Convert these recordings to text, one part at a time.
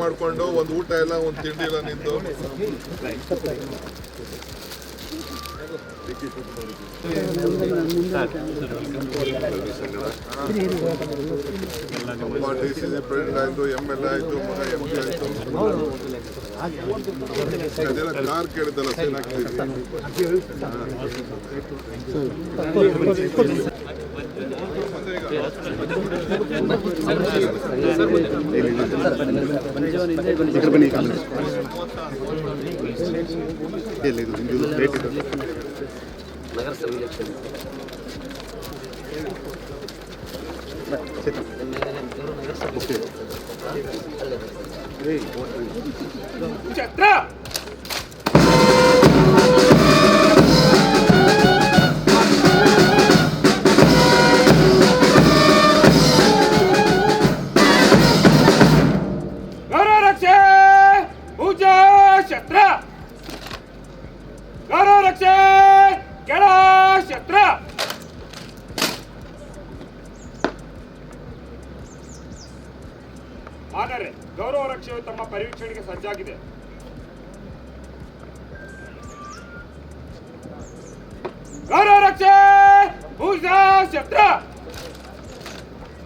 ಮಾಡ್ಕೊಂಡು ಒಂದು ಊಟ ಇಲ್ಲ ಒಂದು ತಿಂಡಿ ಇಲ್ಲ ಸಿ ಪ್ರೆಸಿಡೆಂಟ್ ಆಯ್ತು ಎಂ ಎಲ್ ಎ ಆಯ್ತು ಮಗ ಎಂ ಪಿ ಆಯ್ತು ಅದೆಲ್ಲ ಕಾರ್ ಕೇಳಿದ್ದಲ್ಲ ಸೈನ್ ಹಾಕ್ತೀವಿ ಗೌರವ ಗೌರವ ರಕ್ಷೆಯು ತಮ್ಮ ಪರಿವೀಕ್ಷಣೆಗೆ ಸಜ್ಜಾಗಿದೆ. ಗೌರವ ರಕ್ಷೆ ಪೂಜಾ ಶಸ್ತ್ರ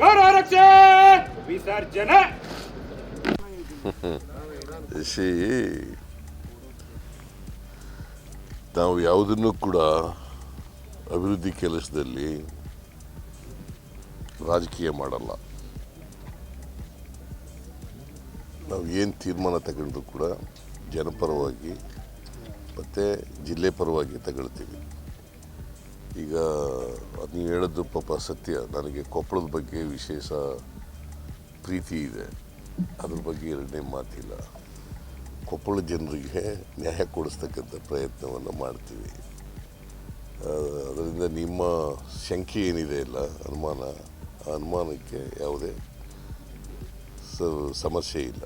ಗೌರವ ರಕ್ಷೆ, ವಿಸರ್ಜನೆ! ನಾವು ಯಾವುದನ್ನು ಕೂಡ ಅಭಿವೃದ್ಧಿ ಕೆಲಸದಲ್ಲಿ ರಾಜಕೀಯ ಮಾಡಲ್ಲ. ನಾವು ಏನು ತೀರ್ಮಾನ ತಗೊಂಡ್ರು ಕೂಡ ಜನಪರವಾಗಿ ಮತ್ತು ಜಿಲ್ಲೆ ಪರವಾಗಿ ತಗೊಳ್ತೀವಿ. ಈಗ ನೀವು ಹೇಳೋದು ಪಾಪ ಸತ್ಯ ನನಗೆ ಕೊಪ್ಪಳದ ಬಗ್ಗೆ ವಿಶೇಷ ಪ್ರೀತಿ ಇದೆ. ಅದ್ರ ಬಗ್ಗೆ ಎರಡನೇ ಮಾತಿಲ್ಲ. ಕೊಪ್ಪಳ ಜನರಿಗೆ ನ್ಯಾಯ ಕೊಡಿಸ್ತಕ್ಕಂಥ ಪ್ರಯತ್ನವನ್ನು ಮಾಡ್ತೀವಿ. ಅದರಿಂದ ನಿಮ್ಮ ಶಂಕೆ ಏನಿದೆ ಇಲ್ಲ, ಅನುಮಾನ, ಆ ಅನುಮಾನಕ್ಕೆ ಯಾವುದೇ ಸಮಸ್ಯೆ ಇಲ್ಲ.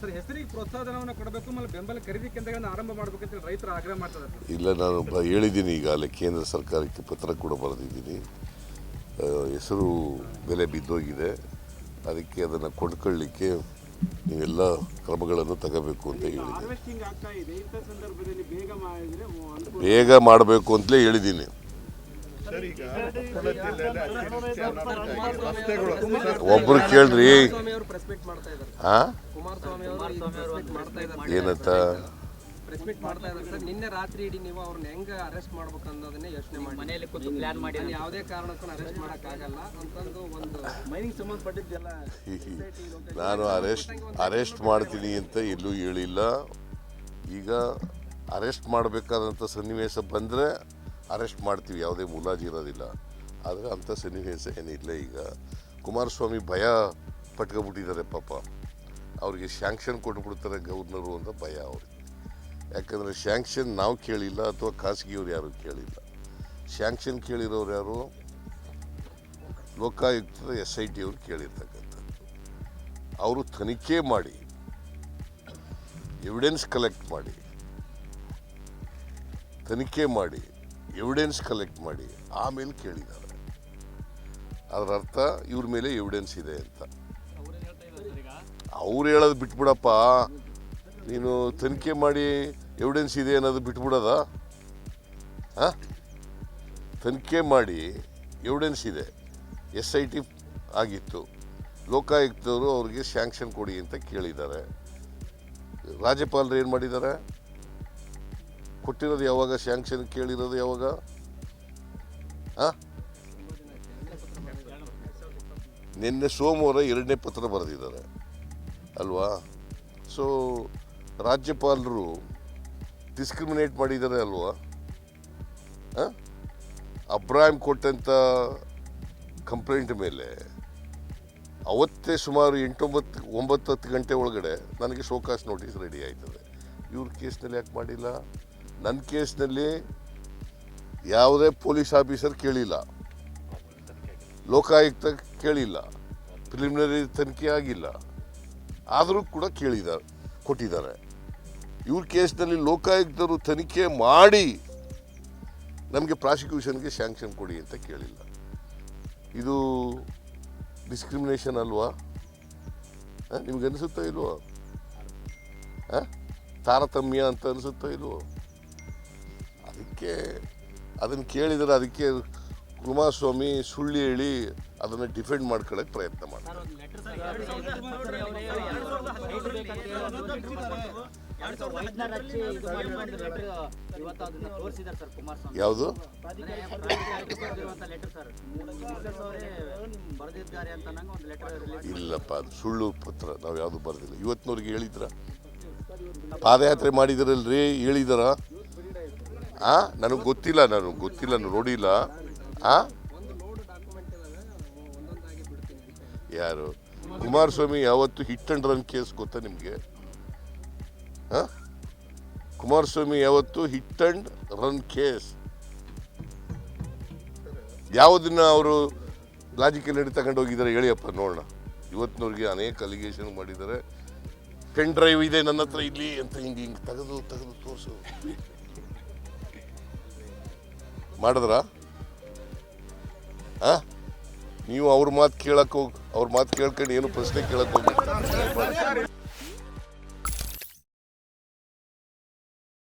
ಸರ್ ಹೆಸರಿಗೆ ಪ್ರೋತ್ಸಾಹಧನವನ್ನು ಕೊಡಬೇಕು ಆಮೇಲೆ ಬೆಂಬಲ ಖರೀದಿ ಕೇಂದ್ರಗಳನ್ನು ಆರಂಭ ಮಾಡಬೇಕು ಅಂತ ರೈತರು ಆಗ್ರಹ ಮಾಡ್ತಾರೆ ಇಲ್ಲ ನಾನು ಹೇಳಿದ್ದೀನಿ ಈಗಾಗಲೇ ಕೇಂದ್ರ ಸರ್ಕಾರಕ್ಕೆ ಪತ್ರ ಕೂಡ ಬರೆದಿದ್ದೀನಿ. ಹೆಸರು ಬೆಲೆ ಬಿದ್ದೋಗಿದೆ. ಅದಕ್ಕೆ ಅದನ್ನು ಕೊಂಡ್ಕೊಳ್ಳಿಕ್ಕೆ ನೀವೆಲ್ಲ ಕ್ರಮಗಳನ್ನು ತಗೋಬೇಕು ಅಂತ ಹೇಳಿದ್ದೀನಿ. ಬೇಗ ಮಾಡಬೇಕು ಅಂತಲೇ ಹೇಳಿದ್ದೀನಿ. ಒಬ್ರು ಕೇಳ್ರಿ ಏನತ್ತ ಮಾಡ್ತಾ ಇದ್ದಾರೆ ಸರ್ ನಿನ್ನೆ ರಾತ್ರಿ ನೀವು ಹೆಂಗೆ ಅರೆಸ್ಟ್ ಯೋಚನೆ ಯಾವುದೇ ಕಾರಣಕ್ಕೂ ಅರೆಸ್ಟ್ ನಾನು ಅರೆಸ್ಟ್ ಅರೆಸ್ಟ್ ಮಾಡ್ತೀನಿ ಅಂತ ಎಲ್ಲೂ ಹೇಳಿಲ್ಲ. ಈಗ ಅರೆಸ್ಟ್ ಮಾಡಬೇಕಾದಂಥ ಸನ್ನಿವೇಶ ಬಂದರೆ ಅರೆಸ್ಟ್ ಮಾಡ್ತೀವಿ, ಯಾವುದೇ ಮುಲಾಜಿ ಇರೋದಿಲ್ಲ. ಆದರೆ ಅಂಥ ಸನ್ನಿವೇಶ ಏನಿಲ್ಲ ಈಗ. ಕುಮಾರಸ್ವಾಮಿ ಭಯ ಪಟ್ಕೊಬಿಟ್ಟಿದ್ದಾರೆ ಪಾಪ. ಅವ್ರಿಗೆ ಶ್ಯಾಂಕ್ಷನ್ ಕೊಟ್ಬಿಡ್ತಾರೆ ಗವರ್ನರು ಅಂತ ಭಯ ಅವ್ರಿಗೆ. ಯಾಕಂದರೆ ಶ್ಯಾಂಕ್ಷನ್ ನಾವು ಕೇಳಿಲ್ಲ ಅಥವಾ ಖಾಸಗಿಯವ್ರು ಯಾರು ಕೇಳಿಲ್ಲ. ಶ್ಯಾಂಕ್ಷನ್ ಕೇಳಿರೋರು ಯಾರು? ಲೋಕಾಯುಕ್ತದ ಎಸ್ ಐ ಟಿ ಅವ್ರು ಕೇಳಿರ್ತಕ್ಕಂಥದ್ದು. ಅವರು ತನಿಖೆ ಮಾಡಿ ಎವಿಡೆನ್ಸ್ ಕಲೆಕ್ಟ್ ಮಾಡಿ, ತನಿಖೆ ಮಾಡಿ ಎವಿಡೆನ್ಸ್ ಕಲೆಕ್ಟ್ ಮಾಡಿ, ಆಮೇಲೆ ಕೇಳಿದ್ದಾರೆ. ಅದರ ಅರ್ಥ ಇವ್ರ ಮೇಲೆ ಎವಿಡೆನ್ಸ್ ಇದೆ ಅಂತ. ಅವ್ರು ಹೇಳೋದು ಬಿಟ್ಬಿಡಪ್ಪ. ನೀನು ತನಿಖೆ ಮಾಡಿ ಎವಿಡೆನ್ಸ್ ಇದೆ ಅನ್ನೋದು ಬಿಟ್ಬಿಡೋದ? ಹಾಂ? ತನಿಖೆ ಮಾಡಿ ಎವಿಡೆನ್ಸ್ ಇದೆ. ಎಸ್ ಐ ಟಿ ಆಗಿತ್ತು. ಲೋಕಾಯುಕ್ತವರು ಅವ್ರಿಗೆ ಸ್ಯಾಂಕ್ಷನ್ ಕೊಡಿ ಅಂತ ಕೇಳಿದ್ದಾರೆ. ರಾಜ್ಯಪಾಲರು ಏನು ಮಾಡಿದ್ದಾರೆ? ಕೊಟ್ಟಿರೋದು ಯಾವಾಗ? ಸ್ಯಾಂಕ್ಷನ್ ಕೇಳಿರೋದು ಯಾವಾಗ? ಹಾಂ ನಿನ್ನೆ ಸೋಮವಾರ ಎರಡನೇ ಪತ್ರ ಬರೆದಿದ್ದಾರೆ. ಅಲ್ವಾ? ಸೊ ರಾಜ್ಯಪಾಲರು ಡಿಸ್ಕ್ರಿಮಿನೇಟ್ ಮಾಡಿದ್ದಾರೆ ಅಲ್ವಾ? ಅಬ್ರಾಹಿಂ ಕೊಟ್ಟಂಥ ಕಂಪ್ಲೇಂಟ್ ಮೇಲೆ ಅವತ್ತೇ ಸುಮಾರು ಎಂಟೊಂಬತ್ತು, ಒಂಬತ್ತು ಹತ್ತು ಗಂಟೆ ಒಳಗಡೆ ನನಗೆ ಶೋಕಾಸ್ ನೋಟಿಸ್ ರೆಡಿ ಆಯ್ತದೆ. ಇವ್ರ ಕೇಸ್ನಲ್ಲಿ ಯಾಕೆ ಮಾಡಿಲ್ಲ? ನನ್ನ ಕೇಸ್ನಲ್ಲಿ ಯಾವುದೇ ಪೊಲೀಸ್ ಆಫೀಸರ್ ಕೇಳಿಲ್ಲ. ಲೋಕಾಯುಕ್ತ ಕೇಳಿಲ್ಲ. ಪ್ರಿಲಿಮಿನರಿ ತನಿಖೆ ಆಗಿಲ್ಲ. ಆದರೂ ಕೂಡ ಕೇಳಿದ್ದಾರೆ ಕೊಟ್ಟಿದ್ದಾರೆ. ಇವ್ರ ಕೇಸ್ನಲ್ಲಿ ಲೋಕಾಯುಕ್ತರು ತನಿಖೆ ಮಾಡಿ ನಮಗೆ ಪ್ರಾಸಿಕ್ಯೂಷನ್ಗೆ ಸ್ಯಾಂಕ್ಷನ್ ಕೊಡಿ ಅಂತ ಕೇಳಿಲ್ಲ. ಇದು ಡಿಸ್ಕ್ರಿಮಿನೇಷನ್ ಅಲ್ವಾ? ನಿಮ್ಗೆ ಅನಿಸುತ್ತೋ ಇಲ್ವೋ? ಹಾಂ, ತಾರತಮ್ಯ ಅಂತ ಅನಿಸುತ್ತೋ ಇಲ್ವೋ? ಅದಕ್ಕೆ ಅದನ್ನು ಕೇಳಿದರೆ ಅದಕ್ಕೆ ಕುಮಾರಸ್ವಾಮಿ ಸುಳ್ಳು ಹೇಳಿ ಅದನ್ನು ಡಿಫೆಂಡ್ ಮಾಡ್ಕೊಳ್ಳೋಕೆ ಪ್ರಯತ್ನ ಮಾಡ್ತಾರೆ. ಯಾವುದು? ಇಲ್ಲಪ್ಪ ಅದು ಸುಳ್ಳು ಪತ್ರ. ನಾವು ಯಾವುದು ಬರೆದಿಲ್ಲ. ಇವತ್ತಿನವ್ರಿಗೆ ಹೇಳಿದ್ರ? ಪಾದಯಾತ್ರೆ ಮಾಡಿದಿರಲ್ರಿ ಹೇಳಿದಾರ? ಆ? ನನಗೆ ಗೊತ್ತಿಲ್ಲ, ನಾನು ಗೊತ್ತಿಲ್ಲ ನೋಡಿಲ್ಲ. ಆ? ಯಾರು? ಕುಮಾರಸ್ವಾಮಿ ಯಾವತ್ತು ಹಿಟ್ ಅಂಡ್ ರನ್ ಕೇಸ್ ಗೊತ್ತಾ ನಿಮಗೆ? ಹಾಂ ಕುಮಾರಸ್ವಾಮಿ ಯಾವತ್ತು ಹಿಟ್ ಅಂಡ್ ರನ್ ಕೇಸ್ ಯಾವುದನ್ನ ಅವರು ಲಾಜಿಕಲ್ ಹಿಡಿ ತಗೊಂಡು ಹೋಗಿದ್ದಾರೆ ಹೇಳಿಯಪ್ಪ ನೋಡೋಣ. ಇವತ್ತಿನವ್ರಿಗೆ ಅನೇಕ ಅಲಿಗೇಷನ್ ಮಾಡಿದ್ದಾರೆ. ಪೆನ್ ಡ್ರೈವ್ ಇದೆ ನನ್ನ ಹತ್ರ ಇಲ್ಲಿ ಅಂತ ಹಿಂಗೆ ಹಿಂಗೆ ತೆಗೆದು ತೆಗೆದು ತೋರಿಸು. ಮಾಡಿದ್ರ? ಹಾಂ ನೀವು ಅವ್ರ ಮಾತು ಕೇಳಕ್ಕೆ ಹೋಗಿ ಅವ್ರ ಮಾತು ಕೇಳ್ಕೊಂಡು ಏನು ಪ್ರಶ್ನೆ ಕೇಳಕ್ಕೆ ಹೋಗಿ